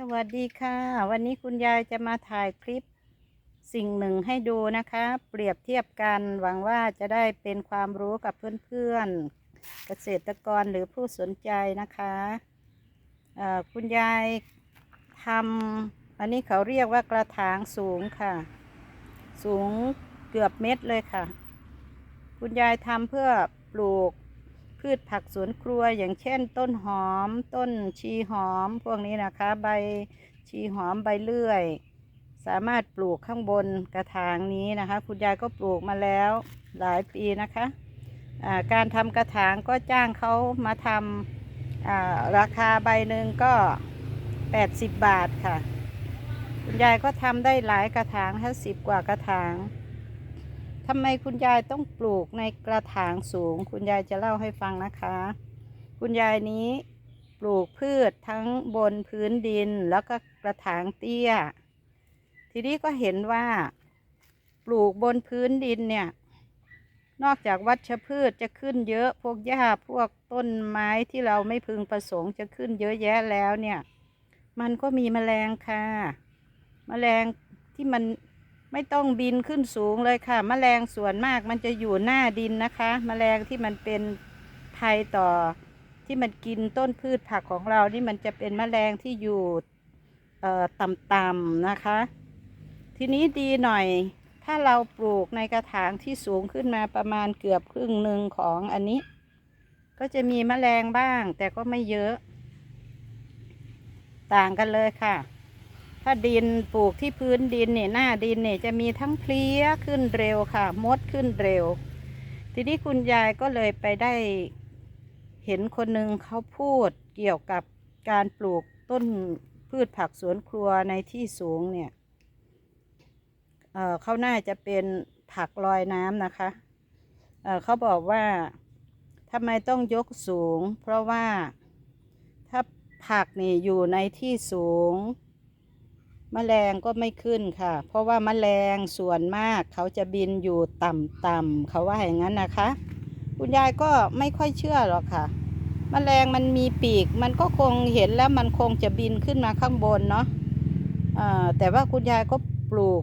สวัสดีค่ะ วันนี้คุณยายจะมาถ่ายคลิปสิ่งหนึ่งให้ดูนะคะ เปรียบเทียบกันหวังว่าจะได้เป็นความรู้กับเพื่อนๆ เกษตรกรหรือผู้สนใจนะคะคุณยายทำอันนี้เขาเรียกว่ากระถางสูงค่ะ สูงเกือบเม็ดเลยค่ะ คุณยายทำเพื่อปลูก พืชผักสวนครัวอย่างเช่น ต้นหอม ต้นชีหอม พวกนี้นะคะ ใบชีหอมใบเลื่อย สามารถปลูกข้างบนกระถางนี้นะคะ คุณยายก็ปลูกมาแล้วหลายปีนะคะการทำกระถางก็จ้างเขามาทำราคาใบหนึ่งก็ 80 บาทค่ะ คุณยายก็ทำได้หลายกระถางถ้าสิบกว่ากระถาง ทำไมคุณยายต้องปลูกในกระถางสูง คุณยายจะเล่าให้ฟังนะคะ คุณยายนี้ปลูกพืชทั้งบนพื้นดินแล้วก็กระถางเตี้ย ทีนี้ก็เห็นว่า ปลูกบนพื้นดินเนี่ย นอกจากวัชพืชจะขึ้นเยอะพวกหญ้าพวกต้นไม้ที่เราไม่พึงประสงค์จะขึ้นเยอะแยะแล้วเนี่ย มันก็มีแมลงค่ะ แมลงที่มัน ไม่ต้องบินขึ้นสูงเลยค่ะแมลงส่วนมากมันจะอยู่หน้าดินนะคะแมลงที่มันเป็นภัยต่อที่มันกินต้นพืชผักของเรานี่มันจะเป็นแมลงที่อยู่ต่ำๆนะคะ ทีนี้ดีหน่อย ถ้าเราปลูกในกระถางที่สูงขึ้นมาประมาณเกือบครึ่งหนึ่งของอันนี้ ก็จะมีแมลงบ้างแต่ก็ไม่เยอะ ต่างกันเลยค่ะ ถ้าดินปลูกที่พื้นดินเนี่ยหน้าดินเนี่ยจะมีทั้งเพลี้ยขึ้นเร็วค่ะ มดขึ้นเร็ว ทีนี้คุณยายก็เลยไปได้เห็นคนหนึ่งเขาพูดเกี่ยวกับการปลูกต้นพืชผักสวนครัวในที่สูงเนี่ยเเขาน่าจะเป็นผักลอยน้ำนะคะเเขาบอกว่าทำไมต้องยกสูง เพราะว่าถ้าผักนี่อยู่ในที่สูง แมลงก็ไม่ขึ้นค่ะ เพราะว่าแมลงส่วนมากเขาจะบินอยู่ต่ำๆเขาว่าอย่างนั้นนะคะ คุณยายก็ไม่ค่อยเชื่อหรอกค่ะแมลงมันมีปีก มันก็คงเห็นแล้วมันคงจะบินขึ้นมาข้างบนเนาะอ่าแต่ว่าคุณยายก็ปลูก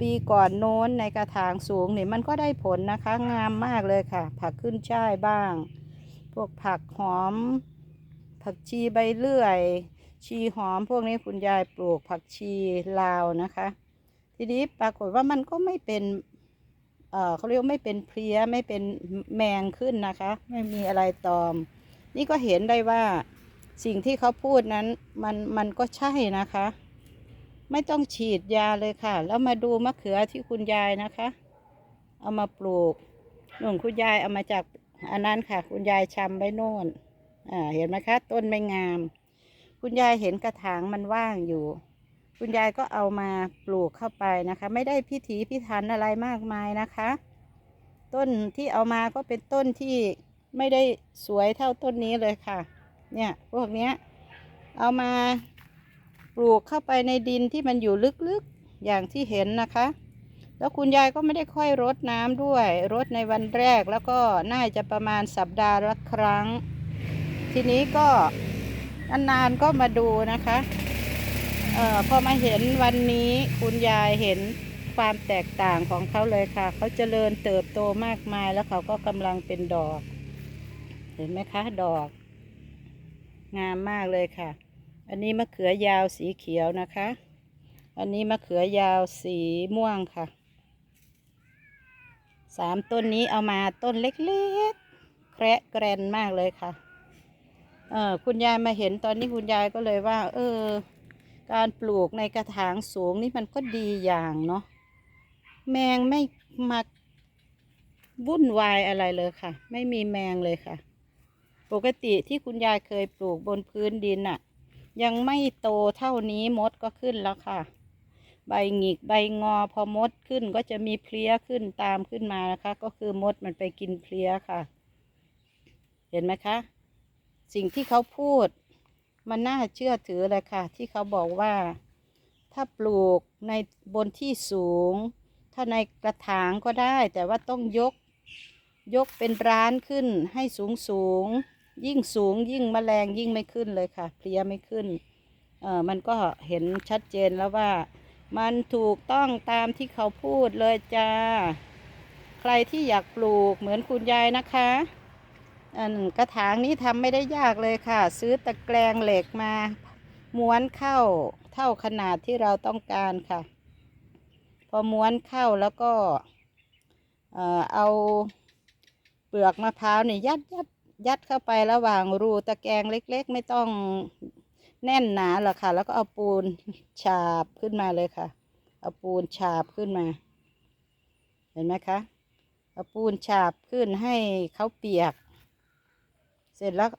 ปีก่อนโน้นในกระถางสูงนี่มันก็ได้ผลนะคะ งามมากเลยค่ะ ผักขึ้นช่ายบ้าง พวกผักหอม ผักชีใบเลื่อย ชีหอมพวกนี้คุณยายปลูกผักชีลาวนะคะ ทีนี้ปรากฏว่ามันก็ไม่เป็นเออเขาเรียกไม่เป็นเพลี้ยไม่เป็นแมงขึ้นนะคะ ไม่มีอะไรตอม นี่ก็เห็นได้ว่าสิ่งที่เขาพูดนั้นมันมันก็ใช่นะคะ ไม่ต้องฉีดยาเลยค่ะ แล้วมาดูมะเขือที่คุณยายนะคะ เอามาปลูกหนุ่นคุณยายเอามาจากอันนั้นค่ะ คุณยายชำไว้โน่นอ่าเห็นไหมคะ ต้นไม่งาม คุณยายเห็นกระถางมันว่างอยู่ คุณยายก็เอามาปลูกเข้าไปนะคะ ไม่ได้พิถีพิถันอะไรมากมายนะคะ ต้นที่เอามาก็เป็นต้นที่ไม่ได้สวยเท่าต้นนี้เลยค่ะ เนี่ยพวกเนี้ยเอามาปลูกเข้าไปในดินที่มันอยู่ลึกๆอย่างที่เห็นนะคะ แล้วคุณยายก็ไม่ได้ค่อยรดน้ำด้วยรดในวันแรกแล้วก็น่าจะประมาณสัปดาห์ละครั้ง ทีนี้ก็ นานๆก็มาดูนะคะเอ่อพอมาเห็นวันนี้คุณยายเห็นความแตกต่างของเขาเลยค่ะ เขาเจริญเติบโตมากมายแล้วเขาก็กำลังเป็นดอก เห็นไหมคะดอก งามมากเลยค่ะ อันนี้มะเขือยาวสีเขียวนะคะ อันนี้มะเขือยาวสีม่วงค่ะสามต้นนี้เอามาต้นเล็กๆแคระแกรนมากเลยค่ะ เออคุณยายมาเห็นตอนนี้คุณยายก็เลยว่า เออ การปลูกในกระถางสูงนี่มันก็ดีอย่างเนาะแมงไม่มาวุ่นวายอะไรเลยค่ะ ไม่มีแมงเลยค่ะ ปกติที่คุณยายเคยปลูกบนพื้นดินน่ะ ยังไม่โตเท่านี้มดก็ขึ้นแล้วค่ะ ใบหงิกใบงอพอมดขึ้นก็จะมีเพลี้ยขึ้นตามขึ้นมานะคะ ก็คือมดมันไปกินเพลี้ยค่ะ เห็นไหมคะ สิ่งที่เขาพูด มันน่าเชื่อถือเลยค่ะ ที่เขาบอกว่า ถ้าปลูกในบนที่สูง ถ้าในกระถางก็ได้ แต่ว่าต้องยก ยกเป็นร้านขึ้นให้สูงสูง ยิ่งสูงยิ่งแมลงยิ่งไม่ขึ้นเลยค่ะ เพลี้ยไม่ขึ้นเออมันก็เห็นชัดเจนแล้วว่า มันถูกต้องตามที่เขาพูดเลยจ้า ใครที่อยากปลูกเหมือนคุณยายนะคะ อันกระถางนี้ทำไม่ได้ยากเลยค่ะ ซื้อตะแกรงเหล็กมา ม้วนเข้าเท่าขนาดที่เราต้องการค่ะ พอม้วนเข้าแล้วก็เอ่อเอาเปลือกมะพร้าวนี่ยัดยัดยัดเข้าไประหว่างรูตะแกรงเล็ก ๆ ไม่ต้องแน่นหนาหรอกค่ะ แล้วก็เอาปูนฉาบขึ้นมาเลยค่ะ เอาปูนฉาบขึ้นมา เห็นไหมคะ เอาปูนฉาบขึ้นให้เขาเปียก เสร็จแล้ว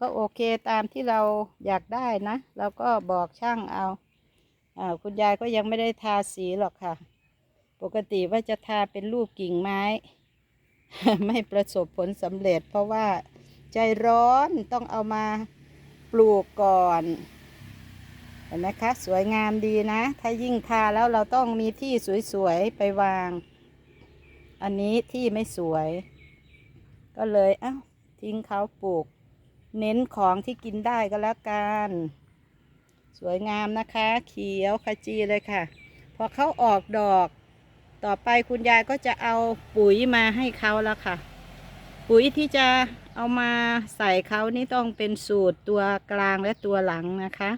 ก็โอเคตามที่เราอยากได้นะ เราก็บอกช่างเอาอาคุณยายก็ยังไม่ได้ทาสีหรอกค่ะ ปกติว่าจะทาเป็นรูปกิ่งไม้ ไม่ประสบผลสำเร็จ เพราะว่าใจร้อนต้องเอามาปลูกก่อนเห็นไหมคะสวยงามดีนะ ถ้ายิ่งทาแล้วเราต้องมีที่สวยๆไปวาง อันนี้ที่ไม่สวย ก็เลยเอ้า ทิ้งเขาปลูก เน้นของที่กินได้ก็แล้วกัน สวยงามนะคะ เขียวขจีเลยค่ะ พอเขาออกดอก ต่อไปคุณยายก็จะเอาปุ๋ยมาให้เขาแล้วค่ะ ปุ๋ยที่จะเอามาใส่เขานี่ต้องเป็นสูตรตัวกลางและตัวหลังนะคะ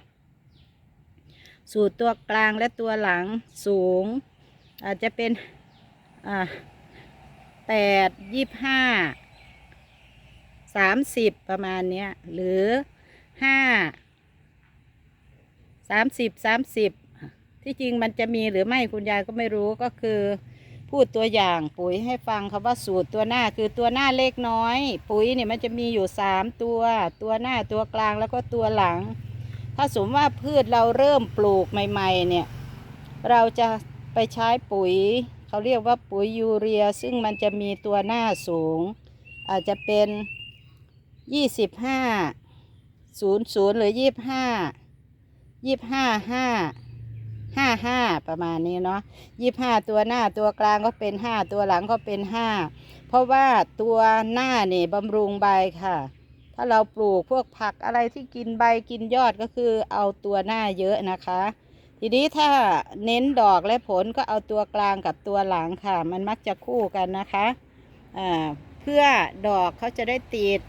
สูตรตัวกลางและตัวหลังสูง อาจจะเป็นอ่าแปดยี่ห้า สามสิบประมาณเนี้ยหรือห้าสามสิบสามสิบที่จริงมันจะมีหรือไม่คุณยายก็ไม่รู้ก็คือ พูดตัวอย่างปุ๋ยให้ฟังคำว่าสูตรตัวหน้าคือตัวหน้าเล็กน้อย ปุ๋ยเนี่ยมันจะมีอยู่สามตัว ตัวหน้าตัวกลางแล้วก็ตัวหลัง ถ้าสมมติว่าพืชเราเริ่มปลูกใหม่ ๆ เนี่ย เราจะไปใช้ปุ๋ยเขาเรียกว่าปุ๋ยยูเรีย ซึ่งมันจะมีตัวหน้าสูง อาจจะเป็น ยี่สิบห้าศูนย์ศูนย์หรือยี่บห้ายี่บห้าห้าห้าห้าประมาณนี้เนาะยี่ห้าตัวหน้าตัวกลางก็เป็นห้าตัวหลังก็เป็นห้าเพราะว่าตัวหน้านี่บำรุงใบค่ะ ถ้าเราปลูกพวกผักอะไรที่กินใบกินยอดก็คือเอาตัวหน้าเยอะนะคะ ทีนี้ถ้าเน้นดอกและผลก็เอาตัวกลางกับตัวหลังค่ะ มันมักจะคู่กันนะคะอ่าเพื่อดอกเขาจะได้ติด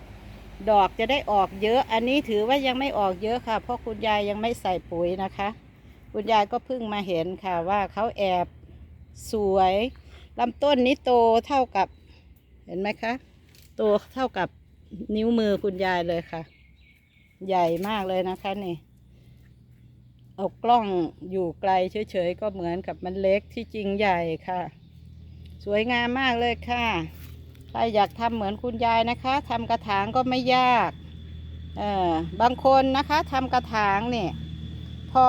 ดอกจะได้ออกเยอะ อันนี้ถือว่ายังไม่ออกเยอะค่ะ เพราะคุณยายยังไม่ใส่ปุ๋ยนะคะ คุณยายก็เพิ่งมาเห็นค่ะว่าเขาแอบสวยลำต้นนี้โตเท่ากับ เห็นไหมคะ โตเท่ากับนิ้วมือคุณยายเลยค่ะ ใหญ่มากเลยนะคะนี่ เอากล้องอยู่ไกลเฉยๆก็เหมือนกับมันเล็กที่จริงใหญ่ค่ะ สวยงามมากเลยค่ะ ใครอยากทำเหมือนคุณยายนะคะทำกระถางก็ไม่ยากเออบางคนนะคะทำกระถางเนี่ยพอ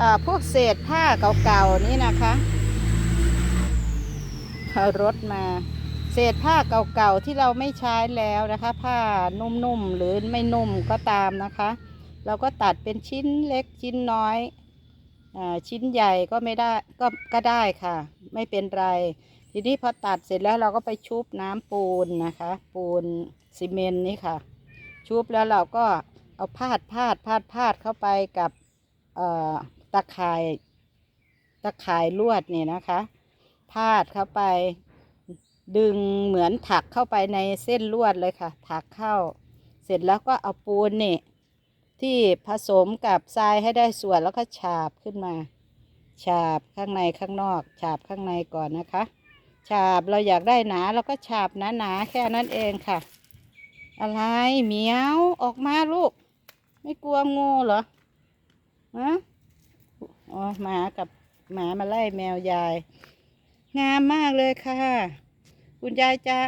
อาพวกเศษผ้าเก่าๆนี่นะคะรถมาเศษผ้าเก่าๆที่เราไม่ใช้แล้วนะคะ ผ้านุ่มๆหรือไม่นุ่มก็ตามนะคะ เราก็ตัดเป็นชิ้นเล็กชิ้นน้อยอาชิ้นใหญ่ก็ไม่ได้ก็ก็ได้ค่ะ ไม่เป็นไร ทีนี้พอตัดเสร็จแล้วเราก็ไปชุบน้ำปูนนะคะ ปูนซีเมนต์นี่ค่ะ ชุบแล้วเราก็เอาพาดพาดพาดพาดเข้าไปกับตะข่ายตะข่ายลวดนี่นะคะ พาดเข้าไป ดึงเหมือนถักเข้าไปในเส้นลวดเลยค่ะ ถักเข้า เสร็จแล้วก็เอาปูนนี่ที่ผสมกับทรายให้ได้ส่วนแล้วก็ฉาบขึ้นมา ฉาบข้างในข้างนอก ฉาบข้างในก่อนนะคะ ฉาบเราอยากได้หนาเราก็ฉาบหนาหนาๆแค่นั้นเองค่ะ อะไรเหมียวออกมาลูก ไม่กลัวงูเหรอฮะอ๋อหมากับหมามาไล่แมวยาย งามมากเลยค่ะ คุณยายจะ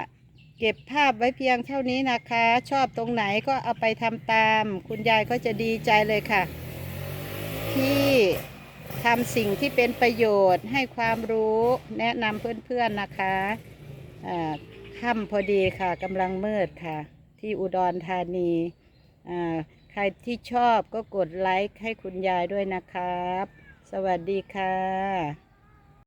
เก็บภาพไว้เพียงเท่านี้นะคะ ชอบตรงไหนก็เอาไปทำตาม คุณยายก็จะดีใจเลยค่ะ ทำสิ่งที่เป็นประโยชน์ให้ความรู้แนะนำเพื่อนๆนะคะอ่าค่ำพอดีค่ะกำลังมืดค่ะ ที่อุดรธานีอ่าใครที่ชอบก็กดไลค์ให้คุณยายด้วยนะครับ สวัสดีค่ะ